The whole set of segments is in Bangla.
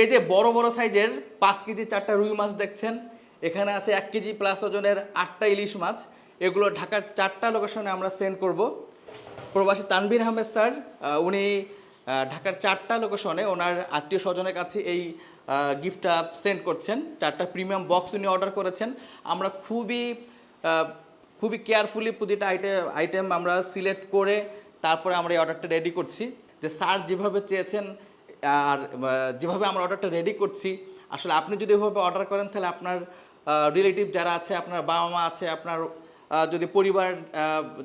এই যে বড় বড় সাইজের পাঁচ কেজি চারটা রুই মাছ দেখছেন, এখানে আছে এক কেজি প্লাস ওজনের আটটা ইলিশ মাছ। এগুলো ঢাকার চারটা লোকেশনে আমরা সেন্ড করব। প্রবাসী তানভীর আহমেদ স্যার উনি ঢাকার চারটা লোকেশনে ওনার আত্মীয় স্বজনের কাছে এই গিফটটা সেন্ড করছেন। চারটা প্রিমিয়াম বক্স উনি অর্ডার করেছেন। আমরা খুবই খুবই কেয়ারফুলি প্রতিটা আইটেম আইটেম আমরা সিলেক্ট করে তারপরে আমরা এই অর্ডারটা রেডি করছি। যে স্যার যেভাবে চেয়েছেন আর যেভাবে আমরা অর্ডারটা রেডি করছি, আসলে আপনি যদি এভাবে অর্ডার করেন, তাহলে আপনার রিলেটিভ যারা আছে, আপনার বাবা মা আছে, আপনার যদি পরিবার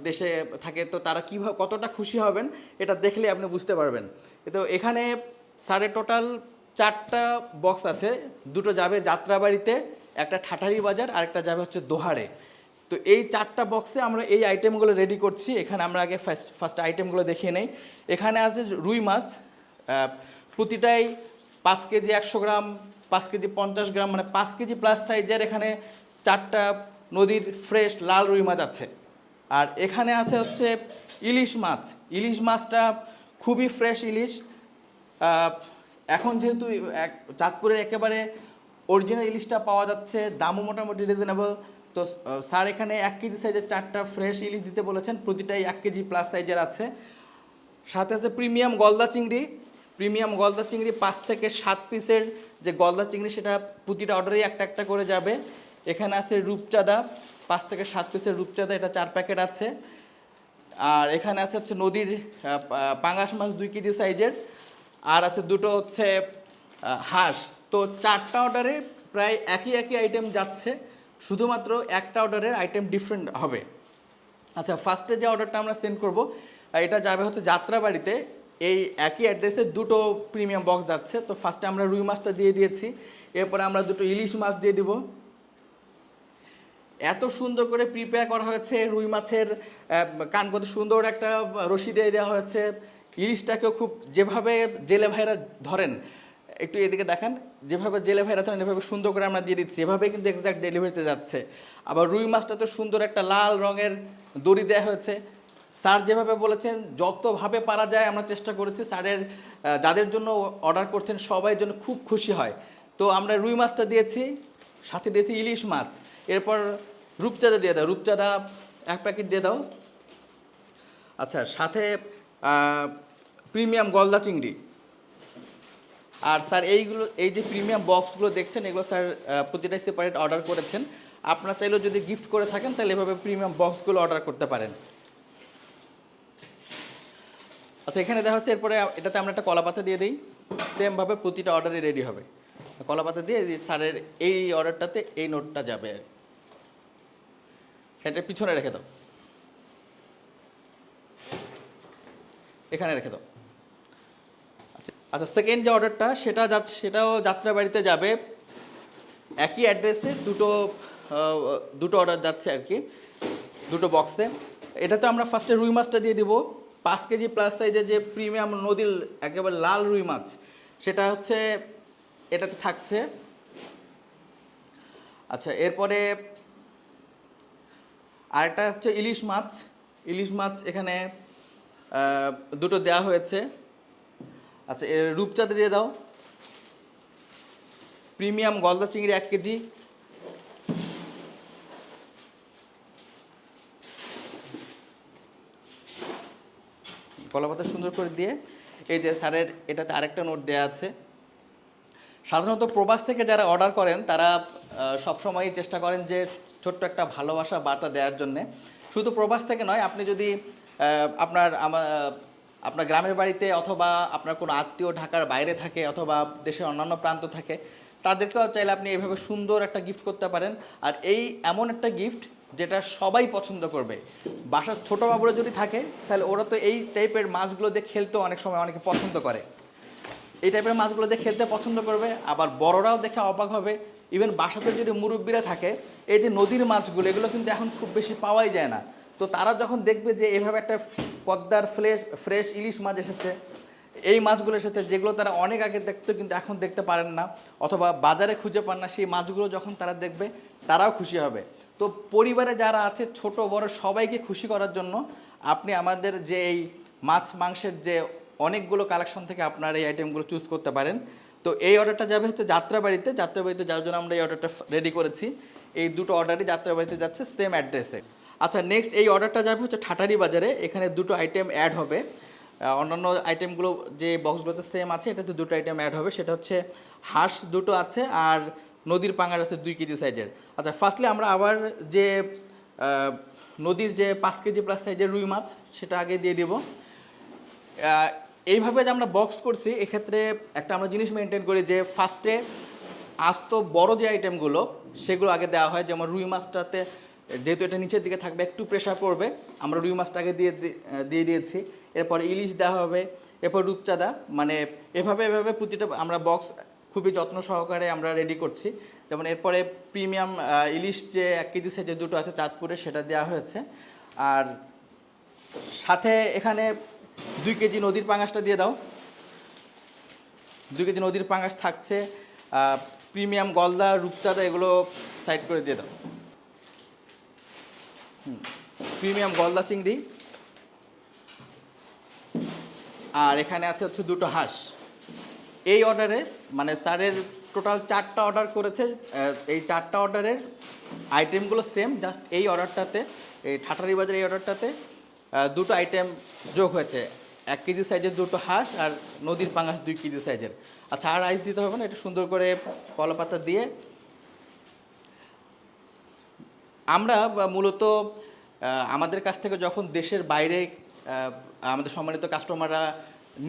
দেশে থাকে, তো তারা কীভাবে, কতটা খুশি হবেন, এটা দেখলে আপনি বুঝতে পারবেন। তো এখানে স্যারের টোটাল চারটা বক্স আছে। দুটো যাবে যাত্রাবাড়িতে, একটা ঠাঠারি বাজার, আর একটা যাবে হচ্ছে দোহারে। তো এই চারটা বক্সে আমরা এই আইটেমগুলো রেডি করছি। এখানে আমরা আগে ফার্স্ট ফার্স্ট আইটেমগুলো দেখিয়ে নেই। এখানে আছে রুই মাছ প্রতিটাই পাঁচ কেজি একশো গ্রাম, পাঁচ কেজি পঞ্চাশ গ্রাম মানে পাঁচ কেজি প্লাস সাইজের এখানে চারটা নদীর ফ্রেশ লাল রুই মাছ আছে। আর এখানে আছে হচ্ছে ইলিশ মাছ। ইলিশ মাছটা খুবই ফ্রেশ ইলিশ। এখন যেহেতু এক চাঁদপুরের একেবারে অরিজিনাল ইলিশটা পাওয়া যাচ্ছে, দামও মোটামুটি রিজনেবল তো স্যার এখানে এক কেজি সাইজের চারটা ফ্রেশ ইলিশ দিতে বলেছেন, প্রতিটাই এক কেজি প্লাস সাইজের আছে। সাথে আছে প্রিমিয়াম গলদা চিংড়ি। প্রিমিয়াম গলদা চিংড়ি পাঁচ থেকে সাত পিসের যে গলদা চিংড়ি সেটা প্রতিটা অর্ডারেই একটা একটা করে যাবে। এখানে আছে রূপচাঁদা পাঁচ থেকে সাত পিসের রূপচাঁদা এটা চার প্যাকেট আছে। আর এখানে আছে হচ্ছে নদীর আহ, পা- পাঙ্গাস মাছ দুই কেজি সাইজের। আর আছে দুটো হচ্ছে হাঁস। তো চারটা অর্ডারে প্রায় একই একই আইটেম যাচ্ছে শুধুমাত্র একটা অর্ডারের আইটেম ডিফারেন্ট হবে। আচ্ছা ফার্স্টে যে অর্ডারটা আমরা সেন্ড করব এটা যাবে হচ্ছে যাত্রাবাড়িতে। এই একই অ্যাড্রেসে দুটো প্রিমিয়াম বক্স যাচ্ছে। তো ফার্স্টে আমরা রুই মাছটা দিয়ে দিয়েছি। এরপরে আমরা দুটো ইলিশ মাছ দিয়ে দিব। এত সুন্দর করে প্রিপেয়ার করা হয়েছে রুই মাছের কান কত সুন্দর একটা রশি দিয়ে দেওয়া হয়েছে। ইলিশটাকেও খুব যেভাবে জেলে ভাইরা ধরেন, একটু এদিকে দেখান, যেভাবে জেলে ভাইরা ধরেন, এভাবে সুন্দর করে আমরা দিয়ে দিচ্ছি। এভাবে কিন্তু এক্সাক্ট ডেলিভারিতে যাচ্ছে। আবার রুই মাছটা তো সুন্দর একটা লাল রঙের দড়ি দেওয়া হয়েছে। স্যার যেভাবে বলেছেন, যতভাবে পারা যায় আমরা চেষ্টা করেছি। স্যারের যাদের জন্য অর্ডার করছেন, সবাই জন্য খুব খুশি হয়। তো আমরা রুই মাছটা দিয়েছি, সাথে দিয়েছি ইলিশ মাছ। এরপর রূপচাঁদা দিয়ে দাও, রূপচাঁদা এক প্যাকেট দিয়ে দাও। আচ্ছা সাথে প্রিমিয়াম গলদা চিংড়ি। আর স্যার, এইগুলো, এই যে প্রিমিয়াম বক্সগুলো দেখছেন, এগুলো স্যার প্রতিটাই সেপারেট অর্ডার করেছেন। আপনারা চাইলেও যদি গিফট করে থাকেন, তাহলে এভাবে প্রিমিয়াম বক্সগুলো অর্ডার করতে পারেন। আচ্ছা এখানে দেখা হচ্ছে এরপরে এটাতে আমরা একটা কলাপাতা দিয়ে দিই। সেমভাবে প্রতিটা অর্ডারে রেডি হবে। কলাপাতা দিয়ে যে স্যারের এই অর্ডারটাতে এই নোটটা যাবে আর এটা পিছনে রেখে দাও। এখানে রেখে দাও। আচ্ছা আচ্ছা সেকেন্ড যে অর্ডারটা সেটা যাচ্ছে সেটাও যাত্রাবাড়িতে যাবে। একই অ্যাড্রেসে দুটো দুটো অর্ডার যাচ্ছে আর কি। দুটো বক্সে এটাতে আমরা ফার্স্টে রুই মাছটা দিয়ে দিব। পাঁচ কেজি প্লাস সাইজের যে প্রিমিয়াম নদীর একেবারে লাল রুই মাছ, সেটা হচ্ছে এটাতে থাকছে। আচ্ছা এরপরে আরেকটা হচ্ছে ইলিশ মাছ। ইলিশ মাছ এখানে দুটো দেওয়া হয়েছে। আচ্ছা রূপচাঁদে দিয়ে দাও। প্রিমিয়াম গলদা চিংড়ি এক কেজি। কলাপাতা সুন্দর করে দিয়ে এই যে স্যারের এটাতে আরেকটা নোট দেওয়া আছে। সাধারণত প্রবাস থেকে যারা অর্ডার করেন, তারা সবসময়ই চেষ্টা করেন যে ছোট্ট একটা ভালোবাসা বার্তা দেওয়ার জন্যে। শুধু প্রবাস থেকে নয়, আপনি যদি আপনার আপনার গ্রামের বাড়িতে অথবা আপনার কোনো আত্মীয় ঢাকার বাইরে থাকে অথবা দেশের অন্যান্য প্রান্ত থাকে, তাদেরকেও চাইলে আপনি এইভাবে সুন্দর একটা গিফট করতে পারেন। আর এই এমন একটা গিফট যেটা সবাই পছন্দ করবে। বাসার ছোটো বাবুরা যদি থাকে, তাহলে ওরা তো এই টাইপের মাছগুলো দিয়ে খেলতেও অনেক সময় অনেকে পছন্দ করে। এই টাইপের মাছগুলো দিয়ে খেলতে পছন্দ করবে, আবার বড়রাও দেখে অবাক হবে। ইভেন বাসাতে যদি মুরব্বীরা থাকে, এই যে নদীর মাছগুলো, এগুলো কিন্তু এখন খুব বেশি পাওয়াই যায় না। তো তারা যখন দেখবে যে এভাবে একটা পদ্মার ফ্রেশ ফ্রেশ ইলিশ মাছ এসেছে, এই মাছগুলো এসেছে, যেগুলো তারা অনেক আগে দেখতো কিন্তু এখন দেখতে পারেন না, অথবা বাজারে খুঁজে পান না, সেই মাছগুলো যখন তারা দেখবে, তারাও খুশি হবে। তো পরিবারে যারা আছে, ছোট, বড়, সবাইকে খুশি করার জন্য আপনি আমাদের যে এই মাছ, মাংসের যে অনেকগুলো কালেকশন থেকে আপনার এই আইটেমগুলো চুজ করতে পারেন। তো এই অর্ডারটা যাবে হচ্ছে যাত্রাবাড়িতে। যাত্রাবাড়িতে যাওয়ার জন্য আমরা এই অর্ডারটা রেডি করেছি। এই দুটো অর্ডারই যাত্রাবাড়িতে যাচ্ছে সেম অ্যাড্রেসে আচ্ছা নেক্সট এই অর্ডারটা যাবে হচ্ছে ঠাটারি বাজারে। এখানে দুটো আইটেম অ্যাড হবে। অন্যান্য আইটেমগুলো যে বক্সগুলোতে সেম আছে, এটাতে দুটো আইটেম অ্যাড হবে। সেটা হচ্ছে হাঁস দুটো আছে আর নদীর পাঙ্গাস আছে দুই কেজি সাইজের আচ্ছা ফার্স্টলি আমরা আবার যে নদীর যে পাঁচ কেজি প্লাস সাইজের রুই মাছ, সেটা আগে দিয়ে দিব। এইভাবে যে আমরা বক্স করছি, এক্ষেত্রে একটা আমরা জিনিস মেনটেন করি যে ফার্স্টে আস্ত বড় যে আইটেমগুলো সেগুলো আগে দেওয়া হয়। যেমন রুই মাছটাতে যেহেতু এটা নিচের দিকে থাকবে, একটু প্রেশার পড়বে। আমরা রুই মাছটাকে দিয়ে দি- দিয়ে দিয়েছি। এরপর ইলিশ দেওয়া হবে, এরপর রূপচাঁদা। মানে এভাবে এভাবে প্রতিটা আমরা বক্স খুবই যত্ন সহকারে আমরা রেডি করছি। যেমন এরপরে প্রিমিয়াম ইলিশ যে এক কেজি সাইজের দুটো আছে চাঁদপুরে, সেটা দেওয়া হয়েছে। আর সাথে এখানে দুই কেজি নদীর পাঙাশটা দিয়ে দাও। দুই কেজি নদীর পাঙাশ থাকছে প্রিমিয়াম গলদা, রূপচাঁদা, এগুলো সাইড করে দিয়ে দাও। প্রিমিয়াম গলদা চিংড়ি। আর এখানে আছে হচ্ছে দুটো হাঁস। এই অর্ডারে মানে স্যারের টোটাল চারটা অর্ডার করেছে এই চারটা অর্ডারের আইটেমগুলো সেম জাস্ট এই অর্ডারটাতে এই ঠাটারি বাজার এই অর্ডারটাতে দুটো আইটেম যোগ হয়েছে। এক কেজি সাইজের দুটো হাঁস আর নদীর পাঙাশ দুই কেজি সাইজের আচ্ছা আর রাইস দিতে হবে না এটা সুন্দর করে কলা পাতা দিয়ে। আমরা মূলত আমাদের কাছ থেকে যখন দেশের বাইরে আমাদের সম্মানিত কাস্টমাররা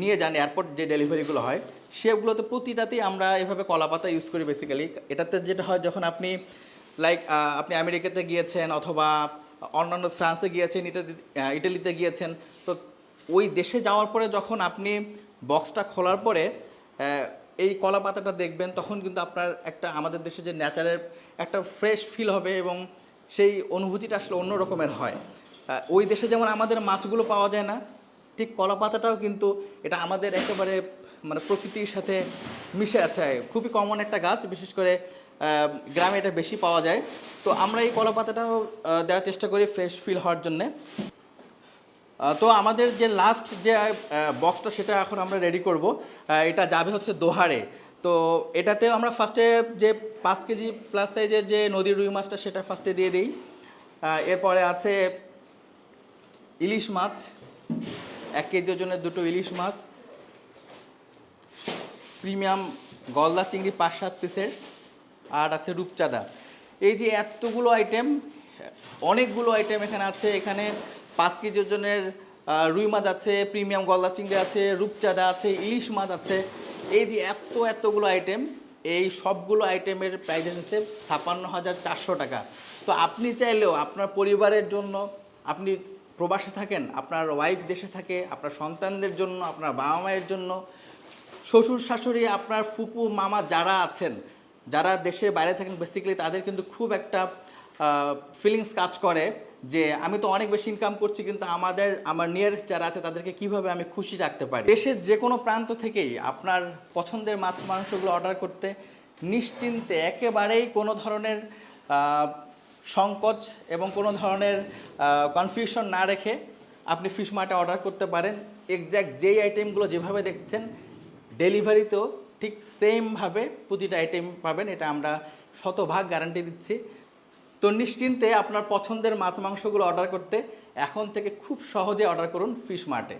নিয়ে যান এয়ারপোর্ট যে ডেলিভারিগুলো হয়, সেগুলোতে প্রতিটাতেই আমরা এভাবে কলা পাতা ইউজ করি বেসিক্যালি এটাতে যেটা হয়, যখন আপনি লাইক আপনি আমেরিকাতে গিয়েছেন অথবা অন্যান্য ফ্রান্সে গিয়েছেন, ইটালি ইটালিতে গিয়েছেন, তো ওই দেশে যাওয়ার পরে যখন আপনি বক্সটা খোলার পরে এই কলা পাতাটা দেখবেন, তখন কিন্তু আপনার একটা, আমাদের দেশে যে ন্যাচারের একটা ফ্রেশ ফিল হবে এবং সেই অনুভূতিটা আসলে অন্য রকমের হয় ওই দেশে যেমন আমাদের মাছগুলো পাওয়া যায় না ঠিক কলা পাতাটাও কিন্তু এটা আমাদের একেবারে মানে প্রকৃতির সাথে মিশে আছে। খুবই কমন একটা গাছ, বিশেষ করে গ্রামে এটা বেশি পাওয়া যায়। তো আমরা এই কলা পাতাটাও দেওয়ার চেষ্টা করি ফ্রেশ ফিল হওয়ার জন্যে। তো আমাদের যে লাস্ট যে বক্সটা সেটা এখন আমরা রেডি করব। এটা যাবে হচ্ছে দোহারে। তো এটাতে আমরা ফার্স্টে যে পাঁচ কেজি প্লাস সাইজের যে নদীর রুই মাছটা সেটা ফার্স্টে দিয়ে দিই। এরপরে আছে ইলিশ মাছ। এক কেজি ওজনের দুটো ইলিশ মাছ। প্রিমিয়াম গলদা চিংড়ি পাঁচ সাত পিসের, আর আছে রূপচাঁদা। এই যে এতগুলো আইটেম অনেকগুলো আইটেম এখানে আছে। এখানে পাঁচ কেজি ওজনের রুই মাছ আছে, প্রিমিয়াম গলদা চিংড়ি আছে, রূপচাঁদা আছে, ইলিশ মাছ আছে। এই যে এত এতগুলো আইটেম এই সবগুলো আইটেমের প্রাইস এসেছে ছাপান্ন হাজার চারশো টাকা। তো আপনি চাইলেও আপনার পরিবারের জন্য আপনি প্রবাসে থাকেন, আপনার ওয়াইফ দেশে থাকে, আপনার সন্তানদের জন্য, আপনার বাবা মায়ের জন্য শ্বশুর শাশুড়ি আপনার ফুপু, মামা যারা আছেন, যারা দেশের বাইরে থাকেন বেসিক্যালি তাদের কিন্তু খুব একটা ফিলিংস কাজ করে যে আমি তো অনেক বেশি ইনকাম করছি, কিন্তু আমাদের, আমার নিয়ারেস্ট যারা আছে, তাদেরকে কীভাবে আমি খুশি রাখতে পারি? দেশের যে কোনো প্রান্ত থেকেই আপনার পছন্দের মাছ মাংসগুলো অর্ডার করতে নিশ্চিন্তে একেবারেই কোনো ধরনের সংকোচ এবং কোনো ধরনের কনফিউশন না রেখে আপনি ফিশ মার্টে অর্ডার করতে পারেন। এক্স্যাক্ট যেই আইটেমগুলো যেভাবে দেখছেন ডেলিভারিতেও ঠিক সেমভাবে প্রতিটা আইটেম পাবেন। এটা আমরা শতভাগ গ্যারান্টি দিচ্ছি। তো নিশ্চিন্তে আপনার পছন্দের মাছ মাংসগুলো অর্ডার করতে এখন থেকে খুব সহজে অর্ডার করুন ফিশ মার্টে